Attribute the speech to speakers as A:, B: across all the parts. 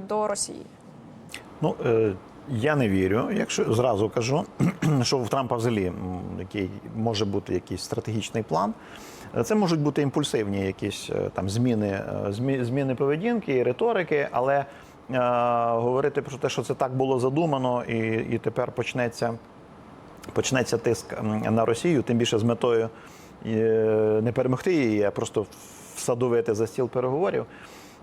A: до Росії?
B: Ну е, я не вірю, якщо зразу кажу, що в Трампа взагалі який може бути якийсь стратегічний план. Це можуть бути імпульсивні якісь е, там зміни, е, зміни поведінки і риторики, але е, говорити про те, що це так було задумано, і, і тепер почнеться почнеться тиск на Росію, тим більше з метою е, не перемогти її, а просто всадовити за стіл переговорів.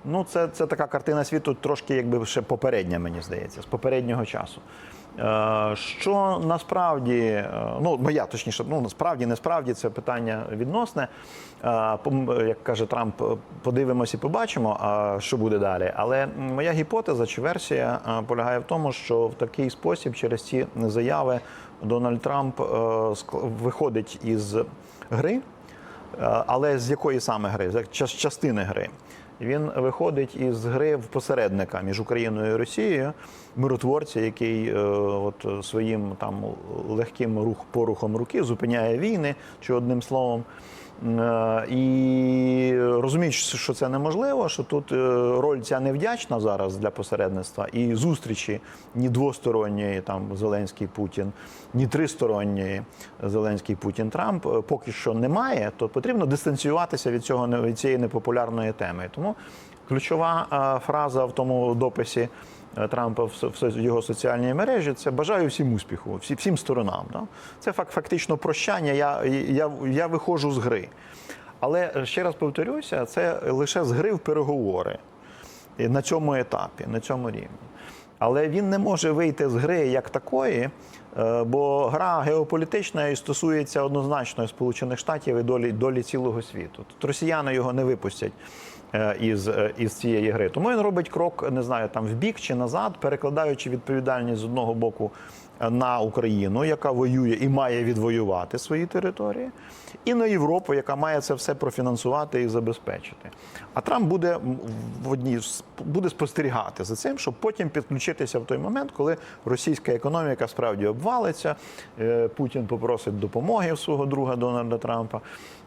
B: Ну, це, це така картина світу, трошки якби ще попередня, мені здається, з попереднього часу. Е, Що насправді, е, ну моя точніше, ну насправді, не справді це питання відносне. Е, Як каже Трамп, подивимось і побачимо, що буде далі. Але моя гіпотеза чи версія полягає в тому, що в такий спосіб, через ці заяви, Дональд Трамп виходить із гри. Але з якої саме гри? З частини гри. Він виходить із гри в посередника між Україною і Росією, миротворця, який е, от своїм там легким рух порухом руки зупиняє війни, чи одним словом. Е, І розуміючи, що це неможливо, що тут е, роль ця невдячна зараз для посередництва, і зустрічі ні двосторонньої, там Зеленський Путін, ні тристоронньої Зеленський Путін Трамп е, поки що немає, то потрібно дистанціюватися від цього від цієї непопулярної теми. Тому ключова фраза в тому дописі. Е, Трампа в, його соціальній мережі це бажаю всім успіху, всі, всім сторонам. Да? Це факт фактично прощання. Я, я, я виходжу з гри. Але е, ще раз повторюся, це лише з гри в переговори на цьому етапі, на цьому рівні. Але він не може вийти з гри як такої, е, бо гра геополітична і стосується однозначно Сполучених Штатів і долі, долі цілого світу. Тут росіяни його не випустять е, із, е, із цієї гри. Тому він робить крок, не знаю, там в бік чи назад, перекладаючи відповідальність з одного боку на Україну, яка воює і має відвоювати свої території, і на Європу, яка має це все профінансувати і забезпечити. А Трамп буде в одній буде спостерігати за цим, щоб потім підключитися в той момент, коли російська економіка справді обвалиться. е, Путін попросить допомоги свого друга Дональда Трампа,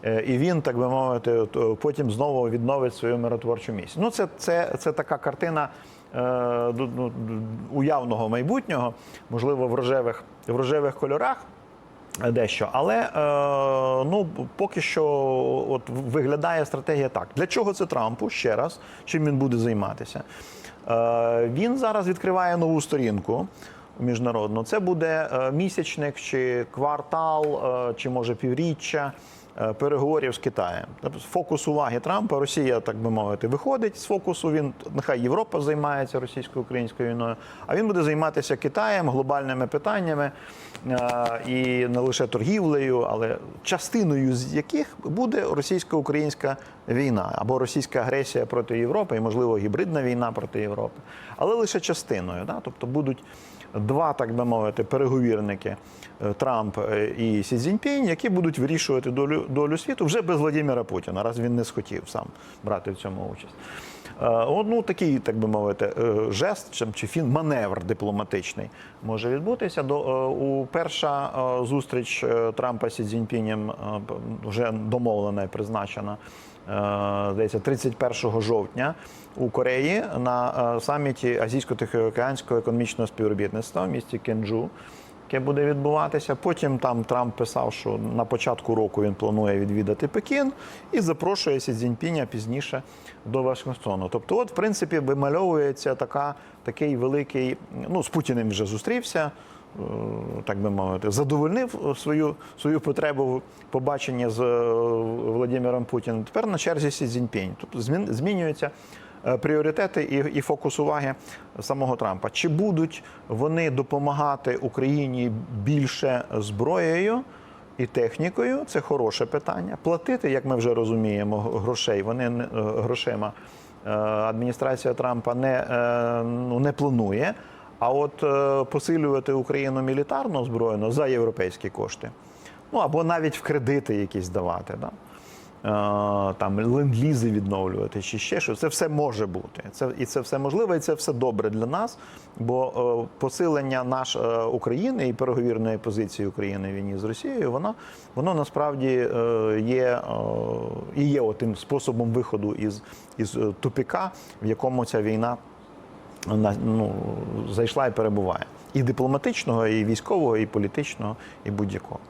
B: е, і він, так би мовити, е, потім знову відновить свою миротворчу місію. Ну, це, це, це така картина ну, ду- уявного майбутнього, можливо, в рожевих, в рожевих кольорах. Дещо, але е, ну поки що от виглядає стратегія так. Для чого це Трампу? Ще раз, чим він буде займатися? Е, він зараз відкриває нову сторінку міжнародну. Це буде е, місячник чи квартал, е, чи може півріччя е, переговорів з Китаєм. Тобто фокус уваги Трампа, Росія, так би мовити, виходить з фокусу. Він нехай Європа займається російсько-українською війною, а він буде займатися Китаєм, глобальними питаннями і не лише торгівлею, але частиною з яких буде російсько-українська війна або російська агресія проти Європи, і можливо гібридна війна проти Європи, але лише частиною. Да? Тобто будуть два, так би мовити, переговірники е, Трамп е, і Сі Цзіньпінь, які будуть вирішувати долю, долю світу вже без Владимира Путіна, раз він не схотів сам брати в цьому участь. Е, Ну, такий, так би мовити, жест чи, фін, маневр дипломатичний може відбутися. До, у перша зустріч Трампа Сі Цзіньпінем вже домовлена і призначена. Здається, 31 жовтня у Кореї на саміті Азійсько-Тихоокеанського економічного співробітництва в місті Кенджу, яке буде відбуватися. Потім там Трамп писав, що на початку року він планує відвідати Пекін і запрошує Сі Цзіньпіня пізніше до Вашингтону. Тобто, от, в принципі, вимальовується така, такий великий. Ну, з Путіним вже зустрівся. е, Так би мовити, задовольнив свою свою потребу побачення з е, Владимиром Путіним. Тепер на черзі Сі Цзіньпінь. Тобто змін- змінюються е, пріоритети і, і фокус уваги самого Трампа. Чи будуть вони допомагати Україні більше зброєю і технікою? Це хороше питання. Платити, як ми вже розуміємо, грошей вони е, грошима. е, Адміністрація Трампа не, е, ну, не планує. А от е, посилювати Україну мілітарно озброєно за європейські кошти, ну або навіть в кредити якісь давати. Да? Е, там ленд-лізи відновлювати чи ще щось. Це все може бути. Це і це все можливо, і це все добре для нас. Бо е, посилення наш е, України і переговірної позиції України в війні з Росією, воно воно насправді є і є тим способом виходу із, із тупіка, в якому ця війна на- ну, зайшла і перебуває. І дипломатичного, і військового, і політичного, і будь-якого.